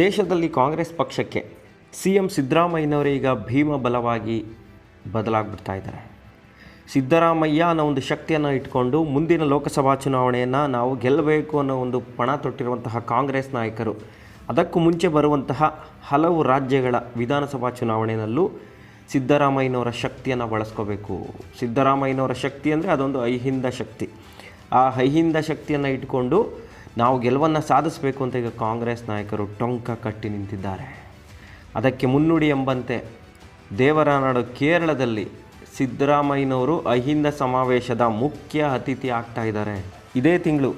ದೇಶದಲ್ಲಿ ಕಾಂಗ್ರೆಸ್ ಪಕ್ಷಕ್ಕೆ C M ಸಿದ್ದರಾಮಯ್ಯನವರೇ ಈಗ ಭೀಮ ಬಲವಾಗಿ ಬದಲಾಗ್ಬಿಡ್ತಾ ಇದ್ದಾರೆ. ಸಿದ್ದರಾಮಯ್ಯ ಅನ್ನೋ ಒಂದು ಶಕ್ತಿಯನ್ನು ಇಟ್ಕೊಂಡು ಮುಂದಿನ ಲೋಕಸಭಾ ಚುನಾವಣೆಯನ್ನು ನಾವು ಗೆಲ್ಲಬೇಕು ಅನ್ನೋ ಒಂದು ಪಣ ತೊಟ್ಟಿರುವಂತಹ ಕಾಂಗ್ರೆಸ್ ನಾಯಕರು, ಅದಕ್ಕೂ ಮುಂಚೆ ಬರುವಂತಹ ಹಲವು ರಾಜ್ಯಗಳ ವಿಧಾನಸಭಾ ಚುನಾವಣೆಯಲ್ಲೂ ಸಿದ್ದರಾಮಯ್ಯನವರ ಶಕ್ತಿಯನ್ನು ಬಳಸ್ಕೋಬೇಕು. ಸಿದ್ದರಾಮಯ್ಯನವರ ಶಕ್ತಿ ಅಂದರೆ ಅದೊಂದು ಐಹಿಂದ ಶಕ್ತಿ. ಆ ಐಹಿಂದ ಶಕ್ತಿಯನ್ನು ಇಟ್ಕೊಂಡು ನಾವು ಗೆಲುವನ್ನು ಸಾಧಿಸಬೇಕು ಅಂತ ಈಗ ಕಾಂಗ್ರೆಸ್ ನಾಯಕರು ಟೊಂಕ ಕಟ್ಟಿ ನಿಂತಿದ್ದಾರೆ. ಅದಕ್ಕೆ ಮುನ್ನುಡಿ ಎಂಬಂತೆ ದೇವರ ನಾಡು ಕೇರಳದಲ್ಲಿ ಸಿದ್ದರಾಮಯ್ಯನವರು ಅಹಿಂದ ಸಮಾವೇಶದ ಮುಖ್ಯ ಅತಿಥಿ ಆಗ್ತಾ ಇದ್ದಾರೆ. ಇದೇ ತಿಂಗಳು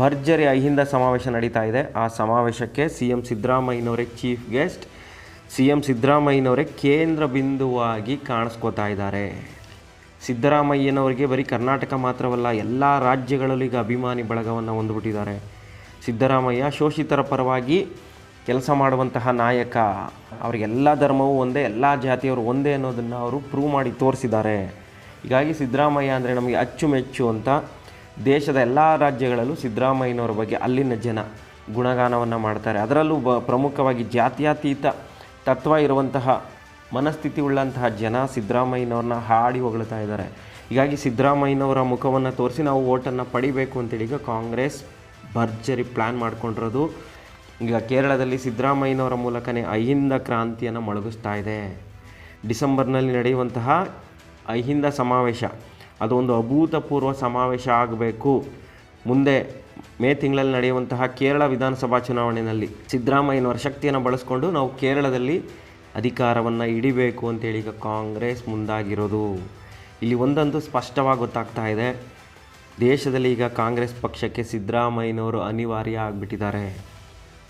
ಭರ್ಜರಿ ಅಹಿಂದ ಸಮಾವೇಶ ನಡೀತಾ ಇದೆ. ಆ ಸಮಾವೇಶಕ್ಕೆ ಸಿ ಎಂ ಸಿದ್ದರಾಮಯ್ಯನವರೇ ಚೀಫ್ ಗೆಸ್ಟ್ ಸಿ ಎಂ ಸಿದ್ದರಾಮಯ್ಯನವರೇ ಕೇಂದ್ರ ಬಿಂದುವಾಗಿ ಕಾಣಿಸ್ಕೋತಾ ಇದ್ದಾರೆ. ಸಿದ್ದರಾಮಯ್ಯನವರಿಗೆ ಬರೀ ಕರ್ನಾಟಕ ಮಾತ್ರವಲ್ಲ ಎಲ್ಲ ರಾಜ್ಯಗಳಲ್ಲೂ ಈಗ ಅಭಿಮಾನಿ ಬಳಗವನ್ನು ಹೊಂದ್ಬಿಟ್ಟಿದ್ದಾರೆ. ಸಿದ್ದರಾಮಯ್ಯ ಶೋಷಿತರ ಪರವಾಗಿ ಕೆಲಸ ಮಾಡುವಂತಹ ನಾಯಕ. ಅವರಿಗೆಲ್ಲ ಧರ್ಮವೂ ಒಂದೇ, ಎಲ್ಲ ಜಾತಿಯವರು ಒಂದೇ ಅನ್ನೋದನ್ನು ಅವರು ಪ್ರೂವ್ ಮಾಡಿ ತೋರಿಸಿದ್ದಾರೆ. ಹೀಗಾಗಿ ಸಿದ್ದರಾಮಯ್ಯ ಅಂದರೆ ನಮಗೆ ಅಚ್ಚುಮೆಚ್ಚು ಅಂತ ದೇಶದ ಎಲ್ಲ ರಾಜ್ಯಗಳಲ್ಲೂ ಸಿದ್ದರಾಮಯ್ಯನವರ ಬಗ್ಗೆ ಅಲ್ಲಿನ ಜನ ಗುಣಗಾನವನ್ನು ಮಾಡ್ತಾರೆ. ಅದರಲ್ಲೂ ಬ ಪ್ರಮುಖವಾಗಿ ಜಾತ್ಯಾತೀತ ತತ್ವ ಇರುವಂತಹ ಮನಸ್ಥಿತಿ ಉಳ್ಳಂತಹ ಜನ ಸಿದ್ದರಾಮಯ್ಯನವ್ರನ್ನ ಹಾಡಿ ಹೊಗಳ್ತಾ ಇದ್ದಾರೆ. ಹೀಗಾಗಿ ಸಿದ್ದರಾಮಯ್ಯನವರ ಮುಖವನ್ನು ತೋರಿಸಿ ನಾವು ಓಟನ್ನು ಪಡಿಬೇಕು ಅಂತೇಳಿ ಈಗ ಕಾಂಗ್ರೆಸ್ ಭರ್ಜರಿ ಪ್ಲ್ಯಾನ್ ಮಾಡ್ಕೊಂಡಿರೋದು. ಈಗ ಕೇರಳದಲ್ಲಿ ಸಿದ್ದರಾಮಯ್ಯನವರ ಮೂಲಕನೇ ಅಹಿಂದ ಕ್ರಾಂತಿಯನ್ನು ಮೊಳಗಿಸ್ತಾ ಇದೆ. ಡಿಸೆಂಬರ್ನಲ್ಲಿ ನಡೆಯುವಂತಹ ಅಹಿಂದ ಸಮಾವೇಶ. ಅದು ಒಂದು ಅಭೂತಪೂರ್ವ ಸಮಾವೇಶ ಆಗಬೇಕು. ಮುಂದೆ ಮೇ ತಿಂಗಳಲ್ಲಿ ನಡೆಯುವಂತಹ ಕೇರಳ ವಿಧಾನಸಭಾ ಚುನಾವಣೆಯಲ್ಲಿ ಸಿದ್ದರಾಮಯ್ಯನವರ ಶಕ್ತಿಯನ್ನು ಬಳಸ್ಕೊಂಡು ನಾವು ಕೇರಳದಲ್ಲಿ ಅಧಿಕಾರವನ್ನು ಹಿಡಿಬೇಕು ಅಂತೇಳಿ ಈಗ ಕಾಂಗ್ರೆಸ್ ಮುಂದಾಗಿರೋದು. ಇಲ್ಲಿ ಒಂದಂತೂ ಸ್ಪಷ್ಟವಾಗಿ ಗೊತ್ತಾಗ್ತಾ ಇದೆ. ದೇಶದಲ್ಲಿ ಈಗ ಕಾಂಗ್ರೆಸ್ ಪಕ್ಷಕ್ಕೆ ಸಿದ್ದರಾಮಯ್ಯನವರು ಅನಿವಾರ್ಯ ಆಗಿಬಿಟ್ಟಿದ್ದಾರೆ.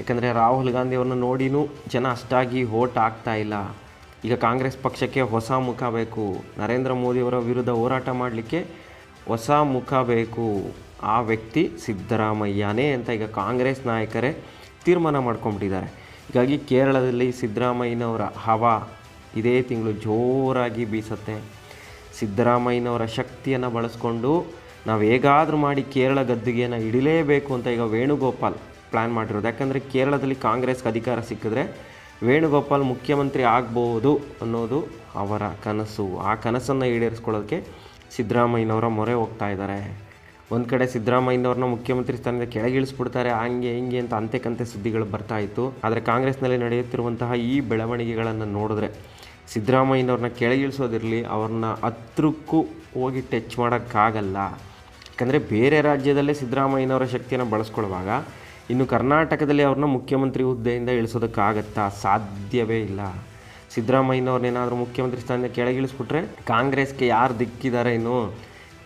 ಯಾಕಂದರೆ ರಾಹುಲ್ ಗಾಂಧಿ ಅವ್ರನ್ನ ನೋಡಿನೂ ಜನ ಅಷ್ಟಾಗಿ ಓಟ್ ಆಗ್ತಾ ಇಲ್ಲ. ಈಗ ಕಾಂಗ್ರೆಸ್ ಪಕ್ಷಕ್ಕೆ ಹೊಸ ಮುಖ ಬೇಕು. ನರೇಂದ್ರ ಮೋದಿಯವರ ವಿರುದ್ಧ ಹೋರಾಟ ಮಾಡಲಿಕ್ಕೆ ಹೊಸ ಮುಖ ಬೇಕು. ಆ ವ್ಯಕ್ತಿ ಸಿದ್ದರಾಮಯ್ಯನೇ ಅಂತ ಈಗ ಕಾಂಗ್ರೆಸ್ ನಾಯಕರೇ ತೀರ್ಮಾನ ಮಾಡ್ಕೊಂಬಿಟ್ಟಿದ್ದಾರೆ ಹೀಗಾಗಿ ಕೇರಳದಲ್ಲಿ ಸಿದ್ದರಾಮಯ್ಯನವರ ಹವಾ ಇದೇ ತಿಂಗಳು ಜೋರಾಗಿ ಬೀಸತ್ತೆ. ಸಿದ್ದರಾಮಯ್ಯನವರ ಶಕ್ತಿಯನ್ನು ಬಳಸ್ಕೊಂಡು ನಾವು ಹೇಗಾದರೂ ಮಾಡಿ ಕೇರಳ ಗದ್ದುಗೆಯನ್ನು ಹಿಡಿಲೇಬೇಕು ಅಂತ ಈಗ ವೇಣುಗೋಪಾಲ್ ಪ್ಲ್ಯಾನ್ ಮಾಡಿರೋದು. ಯಾಕಂದರೆ ಕೇರಳದಲ್ಲಿ ಕಾಂಗ್ರೆಸ್ಗೆ ಅಧಿಕಾರ ಸಿಕ್ಕಿದ್ರೆ ವೇಣುಗೋಪಾಲ್ ಮುಖ್ಯಮಂತ್ರಿ ಆಗ್ಬೋದು ಅನ್ನೋದು ಅವರ ಕನಸು. ಆ ಕನಸನ್ನು ಈಡೇರಿಸ್ಕೊಳ್ಳೋದಕ್ಕೆ ಸಿದ್ದರಾಮಯ್ಯನವರ ಮೊರೆ ಹೋಗ್ತಾ ಇದ್ದಾರೆ. ಒಂದು ಕಡೆ ಸಿದ್ದರಾಮಯ್ಯನವ್ರನ್ನ ಮುಖ್ಯಮಂತ್ರಿ ಸ್ಥಾನದಿಂದ ಕೆಳಗಿಳಿಸ್ಬಿಡ್ತಾರೆ, ಹಂಗೆ ಹಿಂಗೆ ಅಂತ ಅಂತೆ ಕಂತೆ ಸುದ್ದಿಗಳು ಬರ್ತಾ ಇತ್ತು. ಆದರೆ ಕಾಂಗ್ರೆಸ್ನಲ್ಲಿ ನಡೆಯುತ್ತಿರುವಂತಹ ಈ ಬೆಳವಣಿಗೆಗಳನ್ನು ನೋಡಿದ್ರೆ ಸಿದ್ದರಾಮಯ್ಯನವ್ರನ್ನ ಕೆಳಗಿಳಿಸೋದಿರಲಿ, ಅವ್ರನ್ನ ಹತ್ರಕ್ಕೂ ಹೋಗಿ ಟಚ್ ಮಾಡೋಕ್ಕಾಗಲ್ಲ. ಯಾಕಂದರೆ ಬೇರೆ ರಾಜ್ಯದಲ್ಲೇ ಸಿದ್ದರಾಮಯ್ಯನವರ ಶಕ್ತಿಯನ್ನು ಬಳಸ್ಕೊಳ್ಳುವಾಗ ಇನ್ನು ಕರ್ನಾಟಕದಲ್ಲಿ ಅವ್ರನ್ನ ಮುಖ್ಯಮಂತ್ರಿ ಹುದ್ದೆಯಿಂದ ಇಳಿಸೋದಕ್ಕಾಗತ್ತಾ ಸಾಧ್ಯವೇ ಇಲ್ಲ. ಸಿದ್ದರಾಮಯ್ಯನವ್ರನ್ನೇನಾದರೂ ಮುಖ್ಯಮಂತ್ರಿ ಸ್ಥಾನದಿಂದ ಕೆಳಗಿಳಿಸ್ಬಿಟ್ರೆ ಕಾಂಗ್ರೆಸ್ಗೆ ಯಾರು ದಿಕ್ಕಿದ್ದಾರೆ ಇನ್ನು?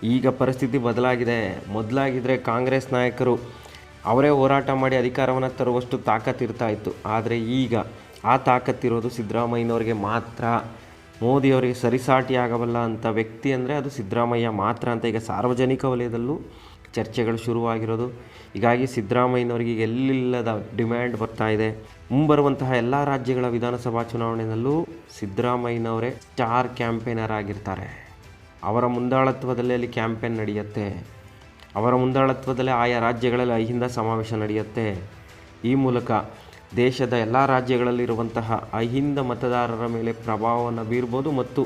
ಈಗ ಪರಿಸ್ಥಿತಿ ಬದಲಾಗಿದೆ. ಮೊದಲಾಗಿದ್ದರೆ ಕಾಂಗ್ರೆಸ್ ನಾಯಕರು ಅವರೇ ಹೋರಾಟ ಮಾಡಿ ಅಧಿಕಾರವನ್ನು ತರುವಷ್ಟು ತಾಕತ್ತಿರ್ತಾ ಇತ್ತು. ಆದರೆ ಈಗ ಆ ತಾಕತ್ತಿರೋದು ಸಿದ್ದರಾಮಯ್ಯನವ್ರಿಗೆ ಮಾತ್ರ. ಮೋದಿಯವರಿಗೆ ಸರಿಸಾಟಿಯಾಗಬಲ್ಲ ಅಂತ ವ್ಯಕ್ತಿ ಅಂದರೆ ಅದು ಸಿದ್ದರಾಮಯ್ಯ ಮಾತ್ರ ಅಂತ ಈಗ ಸಾರ್ವಜನಿಕ ವಲಯದಲ್ಲೂ ಚರ್ಚೆಗಳು ಶುರುವಾಗಿರೋದು. ಹೀಗಾಗಿ ಸಿದ್ದರಾಮಯ್ಯನವರಿಗೆ ಎಲ್ಲಿಲ್ಲದ ಡಿಮ್ಯಾಂಡ್ ಬರ್ತಾ ಇದೆ. ಮುಂಬರುವಂತಹ ಎಲ್ಲ ರಾಜ್ಯಗಳ ವಿಧಾನಸಭಾ ಚುನಾವಣೆಯಲ್ಲೂ ಸಿದ್ದರಾಮಯ್ಯನವರೇ ಸ್ಟಾರ್ ಕ್ಯಾಂಪೇನರ್ ಆಗಿರ್ತಾರೆ. ಅವರ ಮುಂದಾಳತ್ವದಲ್ಲಿ ಅಲ್ಲಿ ಕ್ಯಾಂಪೇನ್ ನಡೆಯುತ್ತೆ. ಅವರ ಮುಂದಾಳತ್ವದಲ್ಲೇ ಆಯಾ ರಾಜ್ಯಗಳಲ್ಲಿ ಅಹಿಂದ ಸಮಾವೇಶ ನಡೆಯುತ್ತೆ. ಈ ಮೂಲಕ ದೇಶದ ಎಲ್ಲ ರಾಜ್ಯಗಳಲ್ಲಿರುವಂತಹ ಅಹಿಂದ ಮತದಾರರ ಮೇಲೆ ಪ್ರಭಾವವನ್ನು ಬೀರ್ಬೋದು ಮತ್ತು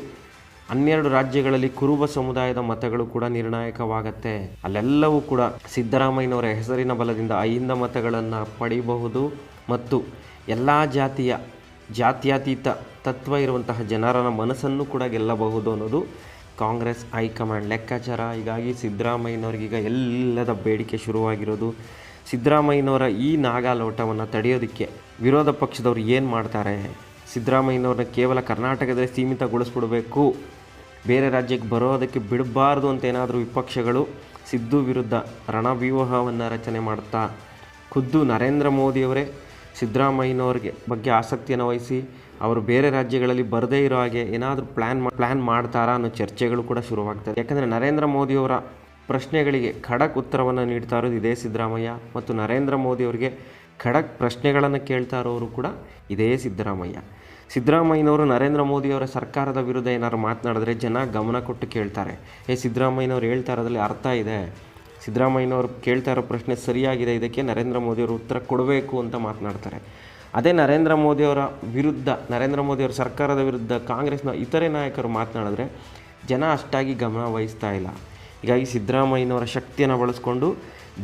ಹನ್ನೆರಡು ರಾಜ್ಯಗಳಲ್ಲಿ ಕುರುಬ ಸಮುದಾಯದ ಮತಗಳು ಕೂಡ ನಿರ್ಣಾಯಕವಾಗತ್ತೆ. ಅಲ್ಲೆಲ್ಲವೂ ಕೂಡ ಸಿದ್ದರಾಮಯ್ಯನವರ ಹೆಸರಿನ ಬಲದಿಂದ ಅಹಿಂದ ಮತಗಳನ್ನು ಪಡೆಯಬಹುದು ಮತ್ತು ಎಲ್ಲ ಜಾತಿಯ ಜಾತ್ಯಾತೀತ ತತ್ವ ಇರುವಂತಹ ಜನರ ಮನಸ್ಸನ್ನು ಕೂಡ ಗೆಲ್ಲಬಹುದು ಅನ್ನೋದು ಕಾಂಗ್ರೆಸ್ ಹೈಕಮಾಂಡ್ ಲೆಕ್ಕಾಚಾರ. ಹೀಗಾಗಿ ಸಿದ್ದರಾಮಯ್ಯನವ್ರಿಗೀಗ ಎಲ್ಲದ ಬೇಡಿಕೆ ಶುರುವಾಗಿರೋದು ಸಿದ್ದರಾಮಯ್ಯನವರ ಈ ನಾಗಾಲೋಟವನ್ನು ತಡೆಯೋದಕ್ಕೆ ವಿರೋಧ ಪಕ್ಷದವ್ರು ಏನು ಮಾಡ್ತಾರೆ? ಸಿದ್ದರಾಮಯ್ಯನವ್ರನ್ನ ಕೇವಲ ಕರ್ನಾಟಕದಲ್ಲಿ ಸೀಮಿತಗೊಳಿಸ್ಬಿಡಬೇಕು. ಬೇರೆ ರಾಜ್ಯಕ್ಕೆ ಬರೋದಕ್ಕೆ ಬಿಡಬಾರ್ದು ಅಂತ ಏನಾದರೂ ವಿಪಕ್ಷಗಳು ಸಿದ್ದು ವಿರುದ್ಧ ರಣವ್ಯೂಹವನ್ನು ರಚನೆ ಮಾಡ್ತಾ, ಖುದ್ದು ನರೇಂದ್ರ ಮೋದಿಯವರೇ ಸಿದ್ದರಾಮಯ್ಯನವ್ರಿಗೆ ಬಗ್ಗೆ ಆಸಕ್ತಿಯನ್ನು ವಹಿಸಿ ಅವರು ಬೇರೆ ರಾಜ್ಯಗಳಲ್ಲಿ ಬರದೇ ಇರೋ ಹಾಗೆ ಏನಾದರೂ ಪ್ಲ್ಯಾನ್ ಪ್ಲ್ಯಾನ್ ಮಾಡ್ತಾರಾ ಅನ್ನೋ ಚರ್ಚೆಗಳು ಕೂಡ ಶುರುವಾಗ್ತದೆ. ಯಾಕಂದರೆ ನರೇಂದ್ರ ಮೋದಿಯವರ ಪ್ರಶ್ನೆಗಳಿಗೆ ಖಡಕ್ ಉತ್ತರವನ್ನು ನೀಡ್ತಾ ಇರೋದು ಇದೇ ಸಿದ್ದರಾಮಯ್ಯ ಮತ್ತು ನರೇಂದ್ರ ಮೋದಿಯವರಿಗೆ ಖಡಕ್ ಪ್ರಶ್ನೆಗಳನ್ನು ಕೇಳ್ತಾ ಇರೋರು ಕೂಡ ಇದೇ ಸಿದ್ದರಾಮಯ್ಯ. ಸಿದ್ದರಾಮಯ್ಯನವರು ನರೇಂದ್ರ ಮೋದಿಯವರ ಸರ್ಕಾರದ ವಿರುದ್ಧ ಏನಾದ್ರು ಮಾತನಾಡಿದ್ರೆ ಜನ ಗಮನ ಕೊಟ್ಟು ಕೇಳ್ತಾರೆ. ಏ, ಸಿದ್ದರಾಮಯ್ಯನವ್ರು ಹೇಳ್ತಾ ಇರೋದ್ರಲ್ಲಿ ಅರ್ಥ ಇದೆ. ಸಿದ್ದರಾಮಯ್ಯನವರು ಕೇಳ್ತಾ ಇರೋ ಪ್ರಶ್ನೆ ಸರಿಯಾಗಿದೆ, ಇದಕ್ಕೆ ನರೇಂದ್ರ ಮೋದಿಯವರು ಉತ್ತರ ಕೊಡಬೇಕು ಅಂತ ಮಾತನಾಡ್ತಾರೆ. ಅದೇ ನರೇಂದ್ರ ಮೋದಿಯವರ ವಿರುದ್ಧ, ನರೇಂದ್ರ ಮೋದಿಯವರ ಸರ್ಕಾರದ ವಿರುದ್ಧ ಕಾಂಗ್ರೆಸ್ನ ಇತರೆ ನಾಯಕರು ಮಾತನಾಡಿದ್ರೆ ಜನ ಅಷ್ಟಾಗಿ ಗಮನ ವಹಿಸ್ತಾ ಇಲ್ಲ. ಹೀಗಾಗಿ ಸಿದ್ದರಾಮಯ್ಯನವರ ಶಕ್ತಿಯನ್ನು ಬಳಸ್ಕೊಂಡು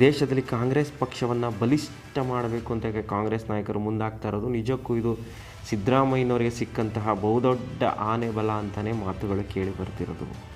ದೇಶದಲ್ಲಿ ಕಾಂಗ್ರೆಸ್ ಪಕ್ಷವನ್ನು ಬಲಿಷ್ಠ ಮಾಡಬೇಕು ಅಂತ ಕಾಂಗ್ರೆಸ್ ನಾಯಕರು ಮುಂದಾಗ್ತಾ ಇರೋದು. ನಿಜಕ್ಕೂ ಇದು ಸಿದ್ದರಾಮಯ್ಯನವರಿಗೆ ಸಿಕ್ಕಂತಹ ಬಹುದೊಡ್ಡ ಆನೆ ಬಲ ಅಂತಲೇ ಮಾತುಗಳು ಕೇಳಿ ಬರ್ತಿರೋದು.